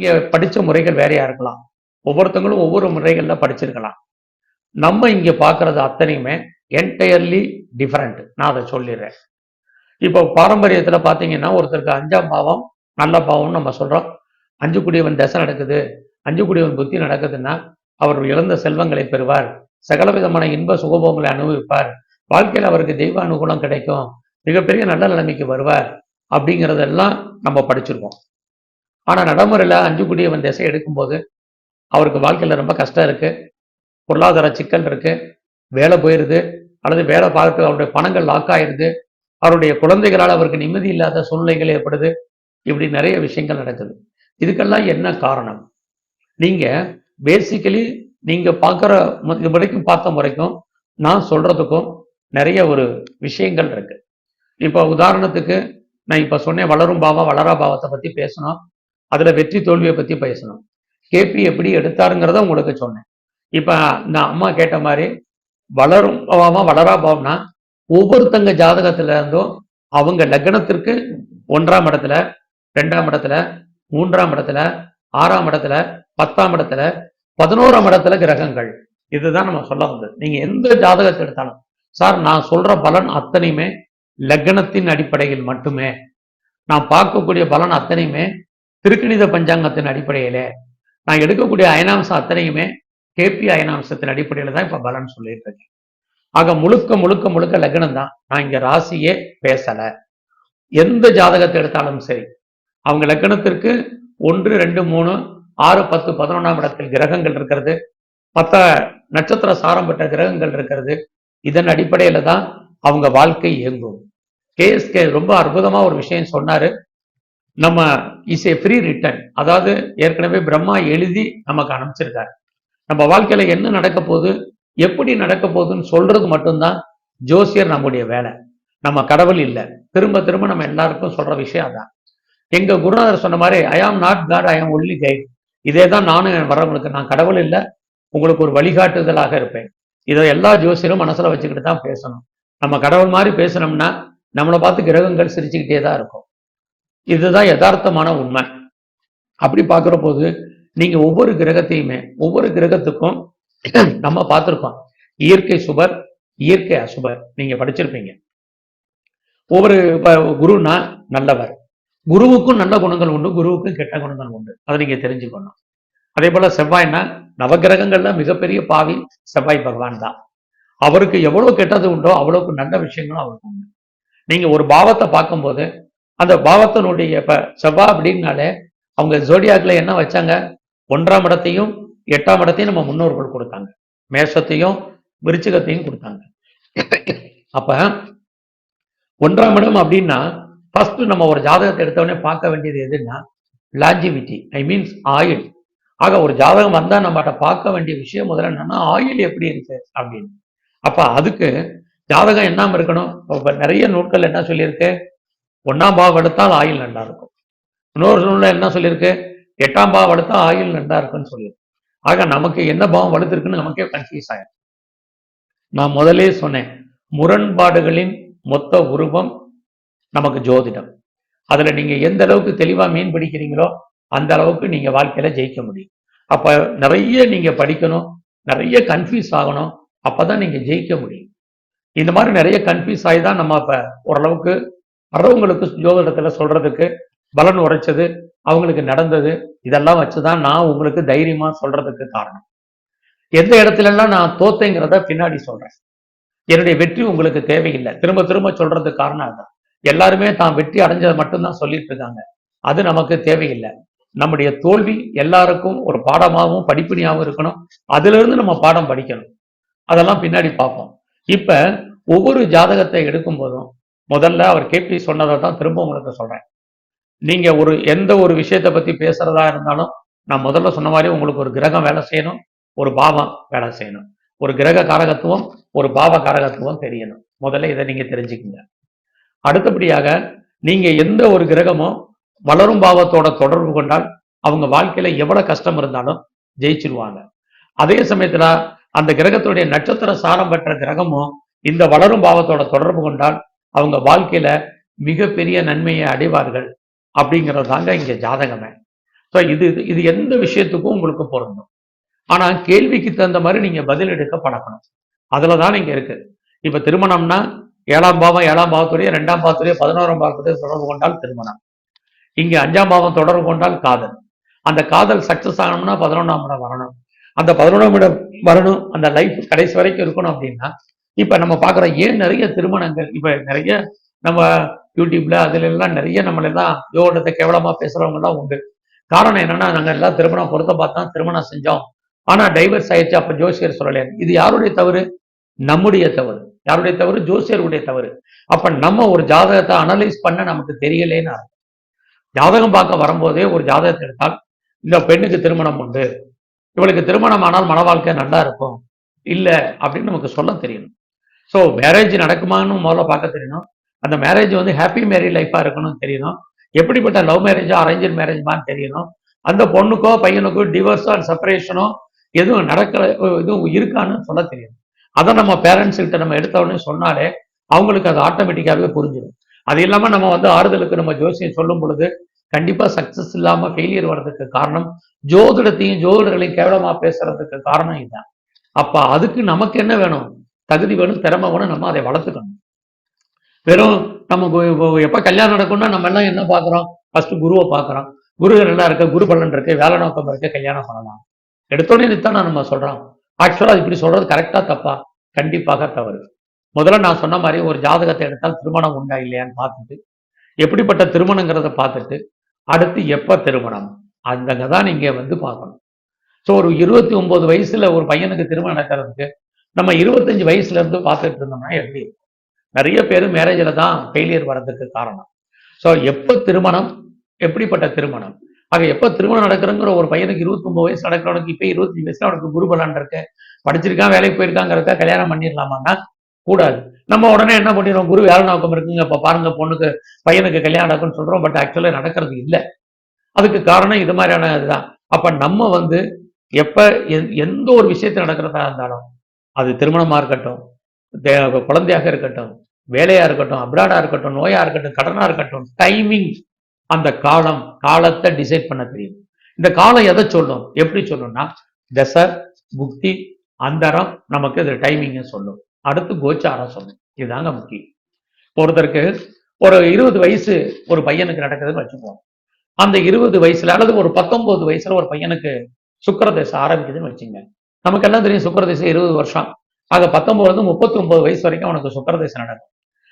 நீங்க படிச்ச முறைகள் வேறையா இருக்கலாம். ஒவ்வொருத்தவங்களும் ஒவ்வொரு முறைகள்ல படிச்சிருக்கலாம். நம்ம இங்க பார்க்கறது அத்தனையுமே என்டையர்லி டிஃப்ரெண்ட் நான் அதை சொல்லிடுறேன். இப்போ பாரம்பரியத்துல பாத்தீங்கன்னா ஒருத்தருக்கு அஞ்சாம் பாவம் நல்ல பாவம்னு நம்ம சொல்றோம். அஞ்சு குடியவன் தசை நடக்குது. அஞ்சு குடியவன் புத்தி நடக்குதுன்னா அவர் இழந்த செல்வங்களை பெறுவார். சகல விதமான இன்ப சுகபோகங்களை அனுபவிப்பார். வாழ்க்கையில் அவருக்கு தெய்வ அனுகூலம் கிடைக்கும். மிகப்பெரிய நல்ல நிலைமைக்கு வருவார். அப்படிங்கிறதெல்லாம் நம்ம படிச்சிருக்கோம். ஆனா நடைமுறையில அஞ்சு குடியவன் திசை எடுக்கும்போது அவருக்கு வாழ்க்கையில ரொம்ப கஷ்டம் இருக்கு. பொருளாதார சிக்கல் இருக்கு. வேலை போயிருது. அல்லது வேலை பார்த்து அவருடைய பணங்கள் லாக் ஆயிடுது அவருடைய குழந்தைகளால் அவருக்கு நிம்மதி இல்லாத சூழ்நிலைகள் ஏற்படுது. இப்படி நிறைய விஷயங்கள் நடக்குது. இதுக்கெல்லாம் என்ன காரணம்? நீங்க பேசிக்கலி நீங்க பார்க்குற இது வரைக்கும் பார்த்த முறைக்கும் நான் சொல்றதுக்கும் நிறைய ஒரு விஷயங்கள் இருக்கு. இப்போ உதாரணத்துக்கு நான் இப்ப சொன்னேன் வளரும் பாவம் வளரா பாவத்தை பத்தி பேசணும் அதுல வெற்றி தோல்வியை பத்தி பேசணும். கேபி எப்படி எடுத்தாருங்கிறத உங்களுக்கு சொன்னேன். இப்ப இந்த அம்மா கேட்ட மாதிரி வளரும் பாவமா வளரா பாவம்னா ஒவ்வொருத்தங்க ஜாதகத்துல இருந்தும் அவங்க லக்னத்திற்கு ஒன்றாம் இடத்துல ரெண்டாம் இடத்துல மூன்றாம் இடத்துல ஆறாம் இடத்துல பத்தாம் இடத்துல பதினோராம் இடத்துல கிரகங்கள். இதுதான் நம்ம சொல்ல வந்தது. நீங்க எந்த ஜாதகத்தை எடுத்தாலும் சார் நான் சொல்ற பலன் அத்தனையுமே லக்னத்தின் அடிப்படையில் மட்டுமே. நான் பார்க்கக்கூடிய பலன் அத்தனையுமே திருக்கணித பஞ்சாங்கத்தின் அடிப்படையில நான் எடுக்கக்கூடிய அயனாம்சம் அத்தனையுமே கேபி அயனாம்சத்தின் அடிப்படையில தான் இப்ப பலன் சொல்லிட்டு இருக்கேன். ஆக முழுக்க முழுக்க முழுக்க லக்னம் தான். நான் இங்க ராசியே பேசல. எந்த ஜாதகத்தை எடுத்தாலும் சரி அவங்க லக்னத்திற்கு ஒன்று ரெண்டு மூணு ஆறு பத்து பதினொன்றாம் இடத்தில் கிரகங்கள் இருக்கிறது. பத்த நட்சத்திர சாரம் பெற்ற கிரகங்கள் இருக்கிறது. இதன் அடிப்படையில தான் அவங்க வாழ்க்கை இயங்கும். கேஎஸ்கே ரொம்ப அற்புதமா ஒரு விஷயம் சொன்னாரு. நம்ம இஸ் ஏ ஃப்ரீ ரிட்டர்ன் அதாவது ஏற்கனவே பிரம்மா எழுதி நமக்கு அனுப்பிச்சிருக்காரு. நம்ம வாழ்க்கையில என்ன நடக்க போகுது? எப்படி நடக்க போகுதுன்னு சொல்றது மட்டும்தான் ஜோசியர் நம்முடைய வேலை. நம்ம கடவுள் இல்லை. திரும்ப திரும்ப நம்ம எல்லாருக்கும் சொல்ற விஷயம் அதான். எங்க குருநாதர் சொன்ன மாதிரி ஐ ஆம் நாட் காட் ஐ ஆம் ஒன்லி கைட் இதே தான் நானும் வரவங்களுக்கு நான் கடவுள் இல்லை உங்களுக்கு ஒரு வழிகாட்டுதலாக இருப்பேன். இதை எல்லா ஜோசியரும் மனசுல வச்சுக்கிட்டு தான் பேசணும். நம்ம கடவுள் மாதிரி பேசணும்னா நம்மளை பார்த்து கிரகங்கள் சிரிச்சுக்கிட்டே தான் இருக்கும். இதுதான் யதார்த்தமான உண்மை. அப்படி பார்க்குற போது நீங்க ஒவ்வொரு கிரகத்தையுமே ஒவ்வொரு கிரகத்துக்கும் நம்ம பார்த்துருக்கோம். இயற்கை சுபர் இயற்கை அசுபர். நீங்க படிச்சிருப்பீங்க. ஒவ்வொரு இப்ப குருன்னா நல்லவர். குருவுக்கும் நல்ல குணங்கள் உண்டு குருவுக்கும் கெட்ட குணங்கள் உண்டு. அதை நீங்க தெரிஞ்சுக்கணும். அதே போல செவ்வாய்னா நவகிரகங்கள்ல மிகப்பெரிய பாவி செவ்வாய் பகவான் தான். அவருக்கு எவ்வளவு கெட்டது உண்டோ அவ்வளவுக்கு நல்ல விஷயங்களும் அவருக்கு உண்டு. நீங்க ஒரு பாவத்தை பார்க்கும்போது அந்த பாவத்தினுடைய செவ்வா அப்படின்னாலே அவங்க ஜோடியாக்குல என்ன வச்சாங்க? ஒன்றாம் இடத்தையும் எட்டாம் இடத்தையும் நம்ம முன்னோர்கள் கொடுத்தாங்க. மேஷத்தையும் விருச்சிகத்தையும் கொடுத்தாங்க. அப்ப ஒன்றாம் இடம் அப்படின்னா ஃபர்ஸ்ட் நம்ம ஒரு ஜாதகத்தை எடுத்தவொடனே பார்க்க வேண்டியது எதுன்னா லாஞ்சிவிட்டி ஐ மீன்ஸ் ஆயில் ஆக ஒரு ஜாதகம் வந்தா நம்மகிட்ட பார்க்க வேண்டிய விஷயம் முதல்ல என்னன்னா ஆயில் எப்படி இருக்கு அப்படின்னு. அப்ப அதுக்கு ஜாதகம் என்ன இருக்கணும்? இப்போ நிறைய நூட்கள் என்ன சொல்லியிருக்கு? ஒன்னாம் பாவம் எடுத்தால் ஆயில் நல்லா இருக்கும். இன்னொரு சூழ்நிலை என்ன சொல்லியிருக்கு? எட்டாம் பாவம் எடுத்தால் ஆயில் நல்லா இருக்குன்னு சொல்லியிருக்கு. ஆக நமக்கு என்ன பாவம் வலுத்திருக்குன்னு நமக்கே கன்ஃபியூஸ் ஆயிடும் நான் முதலே சொன்னேன் முரண்பாடுகளின் மொத்த உருவம் நமக்கு ஜோதிடம். அதுல நீங்க எந்த அளவுக்கு தெளிவா மீன் பிடிக்கிறீங்களோ அந்த அளவுக்கு நீங்க வாழ்க்கையில ஜெயிக்க முடியும். அப்ப நிறைய நீங்க படிக்கணும் நிறைய கன்ஃபியூஸ் ஆகணும் அப்பதான் நீங்க ஜெயிக்க முடியும். இந்த மாதிரி நிறைய கன்ஃபியூஸ் ஆகி தான் நம்ம இப்ப ஓரளவுக்கு வர்றவங்களுக்கு ஜோதிடத்துல சொல்றதுக்கு பலன் உரைச்சது அவங்களுக்கு நடந்தது இதெல்லாம் வச்சுதான் நான் உங்களுக்கு தைரியமா சொல்றதுக்கு காரணம். எந்த இடத்துல எல்லாம் நான் தோத்தைங்கிறத பின்னாடி சொல்றேன். என்னுடைய வெற்றி உங்களுக்கு தேவையில்லை. திரும்ப திரும்ப சொல்றதுக்கு காரணம் அதுதான். எல்லாருமே தான் வெற்றி அடைஞ்சதை மட்டும்தான் சொல்லிட்டு இருக்காங்க அது நமக்கு தேவையில்லை. நம்முடைய தோல்வி எல்லாருக்கும் ஒரு பாடமாகவும் படிப்பினியாகவும் இருக்கணும். அதுல இருந்து நம்ம பாடம் படிக்கணும். அதெல்லாம் பின்னாடி பார்ப்போம். இப்ப ஒவ்வொரு ஜாதகத்தை எடுக்கும் போதும் முதல்ல அவர் கேபி சொன்னதை தான் திரும்ப உங்களுக்கு சொல்றேன். நீங்க ஒரு எந்த ஒரு விஷயத்தை பத்தி பேசுறதா இருந்தாலும் நான் முதல்ல சொன்ன மாதிரி உங்களுக்கு ஒரு கிரகம் வேலை செய்யணும் ஒரு பாவம் வேலை செய்யணும். ஒரு கிரக காரகத்துவம் ஒரு பாவ காரகத்துவம் தெரியணும். முதல்ல இதை நீங்க தெரிஞ்சுக்கங்க. அடுத்தபடியாக நீங்க எந்த ஒரு கிரகமும் வளரும் பாவத்தோட தொடர்பு கொண்டால் அவங்க வாழ்க்கையில எவ்வளவு கஷ்டம் இருந்தாலும் ஜெயிச்சிருவாங்க. அதே சமயத்துல அந்த கிரகத்துடைய நட்சத்திர சாரம் பெற்ற கிரகமும் இந்த வளரும் பாவத்தோட தொடர்பு கொண்டால் அவங்க வாழ்க்கையில மிகப்பெரிய நன்மையை அடைவார்கள் அப்படிங்கிறது தாங்க இங்க ஜாதகமே. ஸோ இது இது- இது எந்த விஷயத்துக்கும் உங்களுக்கு பொருந்தும். ஆனா கேள்விக்கு தகுந்த மாதிரி நீங்க பதில் எடுக்க பழக்கணும் அதுல தான் இருக்கு. இப்ப திருமணம்னா ஏழாம் பாவம் ஏழாம் பாவத்துடைய ரெண்டாம் பாவத்துடைய பதினோராம் பாவத்துடைய தொடர்பு கொண்டால் திருமணம். இங்க அஞ்சாம் பாவம் தொடர்பு கொண்டால் காதல். அந்த காதல் சக்சஸ் ஆகணும்னா பதினொன்றாம் இடம் வரணும். அந்த பதினொன்றாம் இடம் வரணும் அந்த லைஃப் கடைசி வரைக்கும் இருக்கணும் அப்படின்னா இப்ப நம்ம பாக்குற ஏன் நிறைய திருமணங்கள் இப்ப நிறைய நம்ம யூடியூப்ல அதுல எல்லாம் நிறைய நம்மளெல்லாம் யோகத்தை கேவலமா பேசுறவங்க எல்லாம் உண்டு. காரணம் என்னன்னா நாங்க எல்லாம் திருமணம் பொருத்த பார்த்தா திருமணம் செஞ்சோம். ஆனா டைவர்ஸ் ஆயிடுச்சு அப்ப ஜோசியர் சொல்லலையா? இது யாருடைய தவறு? நம்முடைய தவறு. யாருடைய தவறு? ஜோசியருடைய தவறு. அப்ப நம்ம ஒரு ஜாதகத்தை அனலைஸ் பண்ண நமக்கு தெரியலேன்னு அர்த்தம். ஜாதகம் பார்க்க வரும்போதே ஒரு ஜாதகத்தை எடுத்தால் இந்த பெண்ணுக்கு திருமணம் உண்டு. இவளுக்கு திருமணம் ஆனால் மன வாழ்க்கை நல்லா இருக்கும். இல்ல அப்படின்னு நமக்கு சொல்ல தெரியணும். ஸோ மேரேஜ் நடக்குமான்னு முதல்ல பார்க்க தெரியணும் அந்த மேரேஜ் வந்து ஹாப்பி மேரி லைஃபா இருக்கணும்னு தெரியணும் எப்படிப்பட்ட லவ் மேரேஜோ அரேஞ்ச் மேரேஜ்மான்னு தெரியணும் அந்த பொண்ணுக்கோ பையனுக்கோ டிவோர்ஸோ செப்பரேஷனோ எதுவும் நடக்கிற எதுவும் இருக்கான்னு சொல்ல தெரியும். அதை நம்ம பேரண்ட்ஸ்கிட்ட நம்ம எடுத்த உடனே சொன்னாலே அவங்களுக்கு அது ஆட்டோமேட்டிக்காகவே புரிஞ்சிடும். அது இல்லாம நம்ம வந்து ஆறுதலுக்கு நம்ம ஜோசியம் சொல்லும் பொழுது கண்டிப்பா சக்ஸஸ் இல்லாம ஃபெயிலியர் வர்றதுக்கு காரணம் ஜோதிடத்தையும் ஜோதிடர்களையும் கேவலமா பேசுறதுக்கு காரணம் இதுதான் அப்போ அதுக்கு நமக்கு என்ன வேணும்? தகுதி வேணும் திறமை வேணும் நம்ம அதை வளர்த்துக்கணும். வெறும் நம்ம எப்ப கல்யாணம் நடக்கும்னா நம்ம எல்லாம் என்ன பாக்குறோம் ஃபர்ஸ்ட் குருவை பாக்குறோம் குரு நல்லா இருக்கு குரு பலன் இருக்கு வேலை நோக்கம் இருக்கு கல்யாணம் பண்ணலாம். எடுத்தோடனே நித்தான நம்ம சொல்றோம். ஆக்சுவலா இப்படி சொல்றது கரெக்டா தப்பா? கண்டிப்பாக தவறு. முதல்ல நான் சொன்ன மாதிரி ஒரு ஜாதகத்தை எடுத்தால் திருமணம் உண்டா இல்லையான்னு பார்த்துட்டு எப்படிப்பட்ட திருமணங்கிறத பார்த்துட்டு அடுத்து எப்ப திருமணம்? அந்தங்க தான் நீங்க வந்து பார்க்கணும். ஸோ ஒரு இருபத்தி ஒன்பது வயசுல ஒரு பையனுக்கு திருமணம் நடக்கிறதுக்கு நம்ம இருபத்தஞ்சு வயசுல இருந்து பார்த்துட்டு இருந்தோம்னா எப்படி? நிறைய பேர் மேரேஜில் தான் ஃபெயிலியர் வர்றதுக்கு காரணம். ஸோ எப்போ திருமணம்? எப்படிப்பட்ட திருமணம்? ஆக எப்போ திருமணம் நடக்கிறங்கிற ஒரு பையனுக்கு இருபத்தொம்பது வயசு நடக்கிறவனுக்கு இப்போ இருபத்தஞ்சு வயசுல அவனுக்கு குருபலான் இருக்கு. படிச்சிருக்கான் வேலைக்கு போயிருக்காங்கிறத கல்யாணம் பண்ணிடலாமான்னா கூடாது. நம்ம உடனே என்ன பண்ணிடுறோம்? குரு வேலை நோக்கம் இருக்குங்க. இப்போ பாருங்க பொண்ணுக்கு பையனுக்கு கல்யாணம் நடக்கும்னு சொல்றோம். பட் ஆக்சுவலாக நடக்கிறது இல்லை. அதுக்கு காரணம் இது மாதிரியான இதுதான். அப்ப நம்ம வந்து எப்ப எந்த ஒரு விஷயத்தில் நடக்கிறதா இருந்தாலும் அது திருமணமா இருக்கட்டும் தே- குழந்தையாக இருக்கட்டும் வேலையா இருக்கட்டும் அப்ராடா இருக்கட்டும் நோயா இருக்கட்டும் கடனா இருக்கட்டும் டைமிங் அந்த காலம் காலத்தை டிசைட் பண்ண தெரியும். இந்த காலம் எதை சொல்லும்? எப்படி சொல்லணும்னா தசை புக்தி அந்தரம் நமக்கு இது டைமிங்கை சொல்லும். அடுத்து கோச்சாரம் சொல்லும். இதுதாங்க முக்கியம். ஒருத்தருக்கு ஒரு இருபது வயசு ஒரு பையனுக்கு நடக்குதுன்னு வச்சுக்குவோம் அந்த இருபது வயசுல அல்லது ஒரு பத்தொன்பது வயசுல ஒரு பையனுக்கு சுக்கரதசை ஆரம்பிக்குதுன்னு வச்சுங்க. நமக்கு என்ன தெரியும் சுக்கரதிசை இருபது வருஷம். ஆக பத்தொன்பதுலேருந்து முப்பத்தி ஒன்பது வயசு வரைக்கும் அவனுக்கு சுக்கரதிசை நடக்கும்.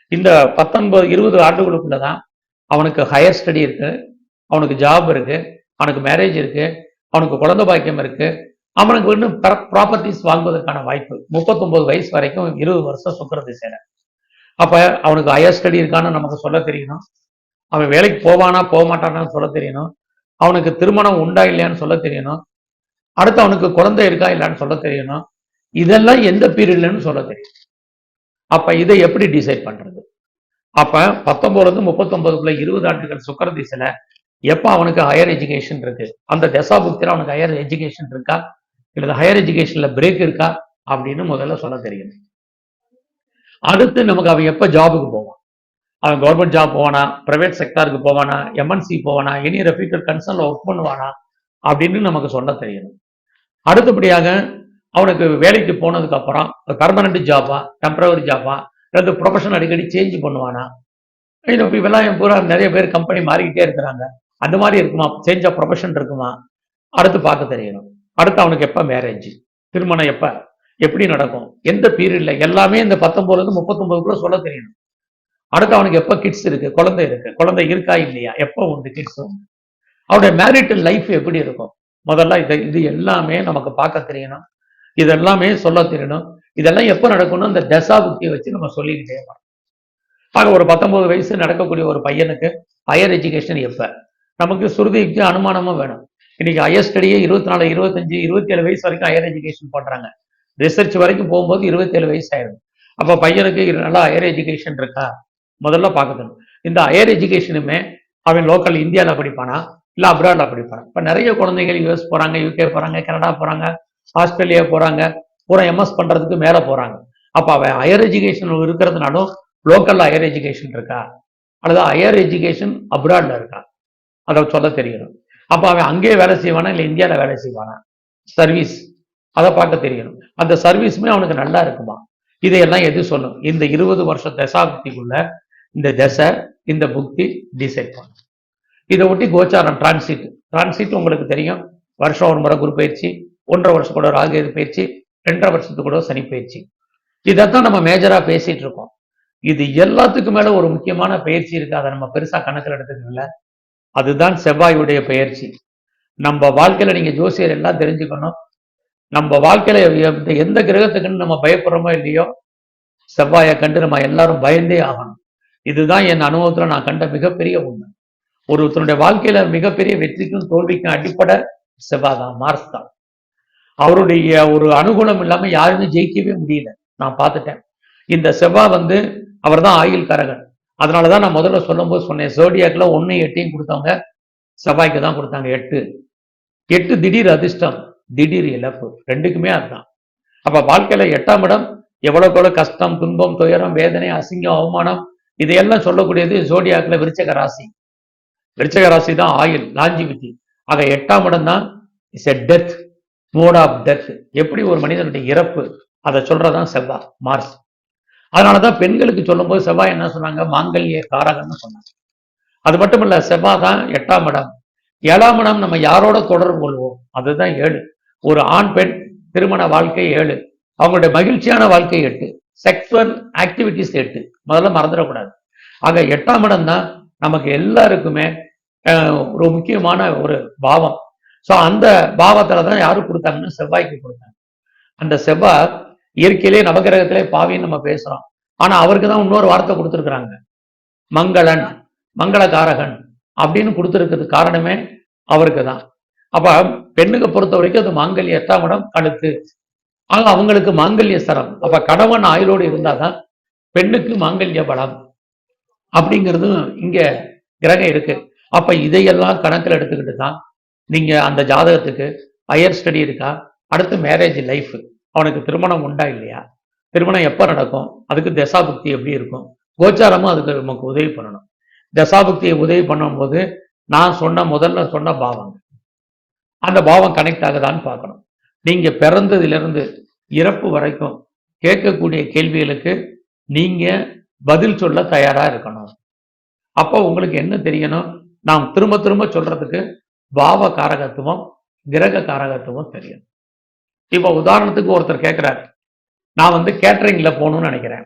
இந்த பத்தொன்பது இருபது ஆண்டுகளுக்குள்ளதான் அவனுக்கு ஹையர் ஸ்டடி இருக்கு. அவனுக்கு ஜாப் இருக்கு. அவனுக்கு மேரேஜ் இருக்கு. அவனுக்கு குழந்தை பாக்கியம் இருக்கு. அவனுக்கு இன்னும் ப்ராப்பர்ட்டிஸ் வாங்குவதற்கான வாய்ப்பு. முப்பத்தொன்பது வயசு வரைக்கும் இருபது வருஷம் சுக்கரதிசையில அப்ப அவனுக்கு ஹையர் ஸ்டடி இருக்கான்னு நமக்கு சொல்ல தெரியணும். அவன் வேலைக்கு போவானா போக மாட்டானான்னு சொல்ல தெரியணும். அவனுக்கு திருமணம் உண்டா இல்லையான்னு சொல்ல தெரியணும். அடுத்து அவனுக்கு குழந்தை இருக்கா இல்லைன்னு சொல்ல தெரியணும். இதெல்லாம் எந்த பீரியட்லன்னு சொல்ல தெரியும். அப்ப இதை எப்படி டிசைட் பண்றது? அப்ப பத்தொன்பதுல முப்பத்தொன்பதுக்குள்ள இருபது ஆண்டுகள் சுக்கர திசையில எப்ப அவனுக்கு ஹையர் எஜுகேஷன் இருக்கு? அந்த தசாபுக்தியில அவனுக்கு ஹையர் எஜுகேஷன் இருக்கா? இல்லை ஹையர் எஜுகேஷன்ல பிரேக் இருக்கா? அப்படின்னு முதல்ல சொல்ல தெரியும். அடுத்து நமக்கு அவன் எப்ப ஜாபுக்கு போவான்? அவன் கவர்மெண்ட் ஜாப் போவானா? பிரைவேட் செக்டாருக்கு போவானா? எம்என்சி போவானா? எனி ரெஃபியூட்டர் கன்சர்ன்ல ஒர்க் பண்ணுவானா? அப்படின்னு நமக்கு சொல்ல தெரியணும் அடுத்தபடியாக அவனுக்கு வேலைக்கு போனதுக்கு அப்புறம் பர்மனண்ட் ஜாபா டெம்பரவரி ஜாபா அல்லது ப்ரொஃபஷன் அடிக்கடி சேஞ்ச் பண்ணுவானா? இது இப்பெல்லாம் பூரா நிறைய பேர் கம்பெனி மாறிக்கிட்டே இருக்கிறாங்க. அந்த மாதிரி இருக்குமா? சேஞ்ச் ஆஃப் ப்ரொஃபஷன் இருக்குமா? அடுத்து பார்க்க தெரியணும். அடுத்து அவனுக்கு எப்ப மேரேஜ் திருமணம் எப்ப? எப்படி நடக்கும்? எந்த பீரியட்ல எல்லாமே இந்த பத்தொன்பதுல இருந்து முப்பத்தொன்பதுக்குள்ள சொல்ல தெரியணும். அடுத்து அவனுக்கு எப்ப கிட்ஸ் இருக்கு? குழந்தை இருக்கு. குழந்தை இருக்கா? இல்லையா? எப்போ உண்டு கிட்ஸ் உண்டு அவனுடைய மேரிட்டல் லைஃப் எப்படி இருக்கும்? முதல்ல இதை இது எல்லாமே நமக்கு பார்க்க தெரியணும். இதெல்லாமே சொல்ல தெரியணும். இதெல்லாம் எப்போ நடக்கணும் அந்த தசா புக்தியை வச்சு நம்ம சொல்லிக்கிட்டே வரோம் ஆக ஒரு பத்தொன்பது வயசு நடக்கக்கூடிய ஒரு பையனுக்கு ஹையர் எஜுகேஷன் எப்போ? நமக்கு சுருதிக்கு அனுமானமும் வேணும். இன்னைக்கு ஹையர் ஸ்டடியே இருபத்தி நாலு இருபத்தஞ்சு இருபத்தி ஏழு வயசு வரைக்கும் ஹையர் எஜுகேஷன் பண்றாங்க ரிசர்ச் வரைக்கும் போகும்போது இருபத்தேழு வயசு ஆயிடும் அப்போ பையனுக்கு நல்லா ஹையர் எஜுகேஷன் இருக்கா? முதல்ல பார்க்கணும் இந்த ஹையர் எஜுகேஷனுமே அவன் லோக்கல் இந்தியாவில் படிப்பானா? இல்லை அப்ராட் அப்படி போகிறாங்க இப்போ நிறைய குழந்தைகள் யூஎஸ் போறாங்க யூகே போறாங்க கனடா போறாங்க ஆஸ்திரேலியா போறாங்க பூரா எம்எஸ் பண்றதுக்கு மேலே போறாங்க. அப்போ அவன் ஹையர் எஜுகேஷன் இருக்கிறதுனாலும் லோக்கல்ல ஹையர் எஜுகேஷன் இருக்கா? அல்லது ஹையர் எஜுகேஷன் அப்ராட்ல இருக்கா? அதை சொல்ல தெரியணும் அப்ப அவன் அங்கேயே வேலை செய்வானா இல்லை இந்தியாவில் வேலை செய்வானா? சர்வீஸ் அதை பார்க்க தெரியணும் அந்த சர்வீஸுமே அவனுக்கு நல்லா இருக்குமா? இதையெல்லாம் எது சொல்லும்? இந்த இருபது வருஷ தசாப்திக்குள்ள இந்த தசை இந்த புக்தி டிசைட் பண்ணும். இதை ஒட்டி கோச்சாரம் டிரான்சிட் டிரான்சிட் உங்களுக்கு தெரியும். வருஷம் ஒரு முறை குரு பயிற்சி ஒன்றரை வருஷம் கூட ராகு பயிற்சி ரெண்டரை வருஷத்துக்கு கூட சனி பயிற்சி. இதைத்தான் நம்ம மேஜரா பேசிட்டு இருக்கோம். இது எல்லாத்துக்கும் மேல ஒரு முக்கியமான பயிற்சி இருக்கு. அதை நம்ம பெருசா கணக்கில் எடுத்துக்கல அதுதான் செவ்வாயுடைய பயிற்சி. நம்ம வாழ்க்கையில நீங்க ஜோசியர் எல்லாம் தெரிஞ்சுக்கணும். நம்ம வாழ்க்கையில எந்த- எந்த கிரகத்துக்குன்னு நம்ம பயப்படுறோமோ இல்லையோ செவ்வாயை கண்டு நம்ம எல்லாரும் பயந்தே ஆகணும். இதுதான் என் அனுபவத்துல நான் கண்ட மிகப்பெரிய உண்மை. ஒருத்தனுடைய வாழ்க்கையில மிகப்பெரிய வெற்றிக்கும் தோல்விக்கும் அடிப்படை செவ்வாய் தான் மார்ஸ் தான். அவருடைய ஒரு அனுகூலம் இல்லாம யாருமே ஜெயிக்கவே முடியல. நான் பார்த்துட்டேன். இந்த செவ்வாய் வந்து அவர் தான் ஆயுள் கரகன் அதனாலதான் நான் முதல்ல சொல்லும்போது சொன்னேன் சோடியாக்குல ஒன்னு எட்டையும் கொடுத்தவங்க செவ்வாய்க்கு தான் கொடுத்தாங்க எட்டு. எட்டு திடீர் அதிர்ஷ்டம் திடீர் இழப்பு. ரெண்டுக்குமே அதுதான். அப்ப வாழ்க்கையில எட்டாம் இடம் எவ்வளவுக்கு எவ்வளவு கஷ்டம் துன்பம் துயரம் வேதனை அசிங்கம் அவமானம் இதையெல்லாம் சொல்லக்கூடியது சோடியாக்குல விருச்சக ராசி. விருச்சக ராசி தான் ஆயுள் லாஞ்சிவிட்டி ஆக எட்டாம் இடம் தான் is a death mode of death எப்படி ஒரு மனிதனுடைய இறப்பு அதை சொல்றதான் செவ்வாய் மார்ஸ். அதனாலதான் பெண்களுக்கு சொல்லும்போது செவ்வாய் என்ன சொன்னாங்க? மாங்கல்ய காரகம்னு சொன்னாங்க. அது மட்டும் இல்ல செவ்வாய் தான் எட்டாம் இடம். ஏழாம் இடம் நம்ம யாரோட தொடர்பு கொள்வோம்? அதுதான் ஏழு. ஒரு ஆண் பெண் திருமண வாழ்க்கை ஏழு. அவங்களுடைய மகிழ்ச்சியான வாழ்க்கை எட்டு. செக்ஷுவல் ஆக்டிவிட்டிஸ் எட்டு. முதல்ல மறந்துடக்கூடாது. ஆக எட்டாம் இடம் தான் நமக்கு எல்லாருக்குமே ஒரு முக்கியமான ஒரு பாவம். ஸோ அந்த பாவத்தில் தான் யாரு கொடுத்தாங்கன்னா செவ்வாய்க்கு கொடுத்தாங்க. அந்த செவ்வாய் இயற்கையிலே நவகிரகத்திலே பாவின்னு நம்ம பேசுறோம். ஆனா அவருக்கு தான் இன்னொரு வார்த்தை கொடுத்துருக்குறாங்க. மங்களன் மங்களகாரகன் அப்படின்னு கொடுத்துருக்கிறது காரணமே அவருக்கு தான். அப்ப பெண்ணுக்கு பொறுத்த வரைக்கும் அது மாங்கல்ய எட்டாம் இடம் கழுத்து. ஆனால் அவங்களுக்கு மாங்கல்ய ஸ்தரம் அப்ப கணவன் ஆயுளோடு இருந்தாதான் பெண்ணுக்கு மாங்கல்ய பலம். அப்படிங்கிறதும் இங்க கிரகம் இருக்கு. அப்ப இதையெல்லாம் கணக்கில் எடுத்துக்கிட்டு தான் நீங்க அந்த ஜாதகத்துக்கு ஹையர் ஸ்டடி இருக்கா? அடுத்து மேரேஜ் லைஃப் அவனுக்கு திருமணம் உண்டா இல்லையா? திருமணம் எப்போ நடக்கும்? அதுக்கு தசாபுக்தி எப்படி இருக்கும்? கோச்சாரமும் அதுக்கு நமக்கு உதவி பண்ணணும். தசாபுக்தியை உதவி பண்ணும்போது நான் சொன்ன முதல்ல சொன்ன பாவம் அந்த பாவம் கனெக்ட் ஆகுதான்னு பார்க்கணும். நீங்க பிறந்ததிலிருந்து இறப்பு வரைக்கும் கேட்கக்கூடிய கேள்விகளுக்கு நீங்க பதில் சொல்ல தயாரா இருக்கணும். அப்போ உங்களுக்கு என்ன தெரியணும்? நாம் திரும்ப திரும்ப சொல்றதுக்கு பாவ காரகத்துவம் கிரக காரகத்துவம் தெரியும். இப்போ உதாரணத்துக்கு ஒருத்தர் கேட்கிறாரு நான் வந்து கேட்டரிங்ல போகணும்னு நினைக்கிறேன்.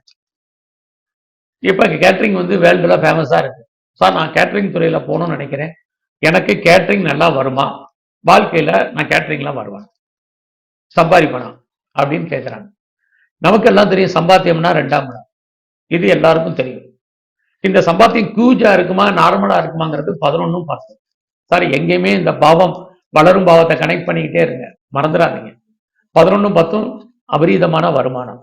இப்போ கேட்டரிங் வந்து வேர்ல்டுல ஃபேமஸா இருக்கு. சார் நான் கேட்டரிங் துறையில போகணும்னு நினைக்கிறேன். எனக்கு கேட்டரிங் நல்லா வருமா? வாழ்க்கையில நான் கேட்ரிங்லாம் வருவேன். சம்பாதிப்பேனா? அப்படின்னு கேட்குறாங்க நமக்கெல்லாம் தெரியும் சம்பாத்தியம்னா ரெண்டாம் இடம். இது எல்லாருக்கும் தெரியும். இந்த சம்பாத்தியம் கியூஜா இருக்குமா நார்மலா இருக்குமாங்கிறது பதினொன்னும் பத்து சார் எங்கேயுமே இந்த பாவம் வளரும் பாவத்தை கனெக்ட் பண்ணிக்கிட்டே இருங்க. மறந்துடாதீங்க. பதினொன்னும் பத்தும் அபரீதமான வருமானம்.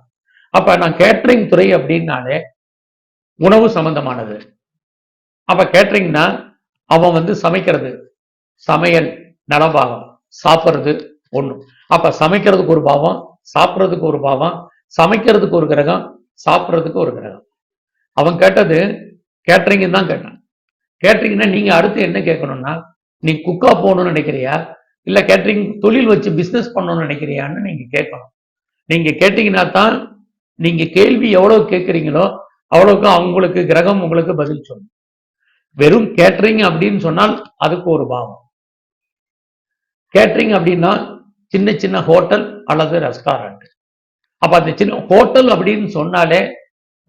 அப்ப நான் கேட்டரிங் துறை அப்படின்னாலே உணவு சம்பந்தமானது. அப்ப கேட்டரிங்னா அவன் வந்து சமைக்கிறது. சமையல் நலபாகம் சாப்பிட்றது ஒண்ணு. அப்ப சமைக்கிறதுக்கு ஒரு பாவம் சாப்பிட்றதுக்கு ஒரு பாவம் சமைக்கிறதுக்கு ஒரு கிரகம் சாப்பிட்றதுக்கு ஒரு கிரகம். அவன் கேட்டது கேட்டரிங் தான் கேட்டேன். கேட்டரிங்னா நீங்க அடுத்து என்ன கேட்கணும்னா நீ குக்கா போகணும்னு நினைக்கிறியா? இல்லை கேட்டரிங் தொழில் வச்சு பிஸ்னஸ் பண்ணணும்னு நினைக்கிறியான்னு நீங்க கேட்கணும். நீங்க கேட்டீங்கன்னா தான் நீங்க கேள்வி எவ்வளவு கேட்குறீங்களோ அவ்வளவுக்கு அவங்களுக்கு கிரகம் உங்களுக்கு பதில் சொல்லும். வெறும் கேட்டரிங் அப்படின்னு சொன்னால் அதுக்கு ஒரு பாவம். கேட்டரிங் அப்படின்னா சின்ன சின்ன ஹோட்டல் அல்லது ரெஸ்டாரண்ட். அப்ப அந்த சின்ன ஹோட்டல் அப்படின்னு சொன்னாலே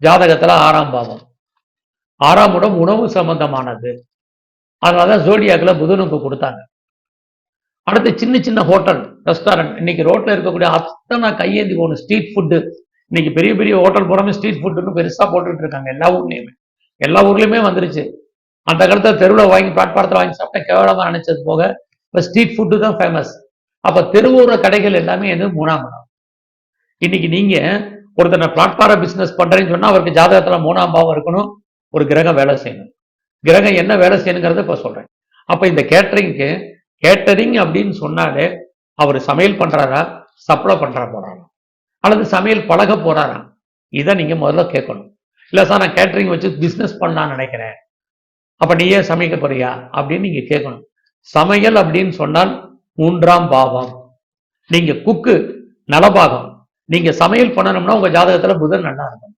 ஜாதகத்துல ஆறாம் பாவம். ஆறாம் இடம் உணவு சம்பந்தமானது. அதனாலதான் ஜோடியாக்குல புதனுக்கு கொடுத்தாங்க. அடுத்து சின்ன சின்ன ஹோட்டல் ரெஸ்டாரண்ட் இன்னைக்கு ரோட்ல இருக்கக்கூடிய அத்தனை கையேந்தி போகணும் ஸ்ட்ரீட் ஃபுட்டு இன்னைக்கு பெரிய பெரிய ஹோட்டல் போறாமல் ஸ்ட்ரீட் ஃபுட்டுன்னு பெருசா போட்டுட்டு இருக்காங்க எல்லா ஊர்லயுமே. எல்லா ஊர்லயுமே வந்துருச்சு. அந்த காலத்துல தெருவில் வாங்கி பிளாட்பாரத்தில் வாங்கி சாப்பிட்டா கேவலமா நினைச்சது போக இப்போ ஸ்ட்ரீட் ஃபுட்டு தான் ஃபேமஸ் அப்ப தெருவோர கடைகள் எல்லாமே என்ன மூணாம் இடம். இன்னைக்கு நீங்க ஒருத்தனை பிளாட்பார பிசினஸ் பண்றேன்னு சொன்னா அவருக்கு ஜாதகத்துல மூணாம் பாவம் இருக்கணும். ஒரு கிரகம் வேலை செய்யணும். கிரகம் என்ன வேலை செய்யணுங்கிறத இப்போ சொல்றேன். அப்ப இந்த கேட்டரிங்க்கு கேட்டரிங் அப்படின்னு சொன்னாலே அவர் சமையல் பண்றாரா? சப்ளை பண்றா போறாரா அல்லது சமையல் பழக போறாரா? இதை நீங்க முதல்ல கேட்கணும். இல்ல சார் நான் கேட்டரிங் வச்சு பிசினஸ் பண்ணலாம்னு நினைக்கிறேன். அப்ப நீ ஏன் சமைக்க போறியா? அப்படின்னு நீங்க கேட்கணும். சமையல் அப்படின்னு சொன்னால் மூன்றாம் பாவம். நீங்க குக்கு நலபாகம். நீங்க சமையல் பண்ணணும்னா உங்க ஜாதகத்துல புதன் நல்லா இருக்கும்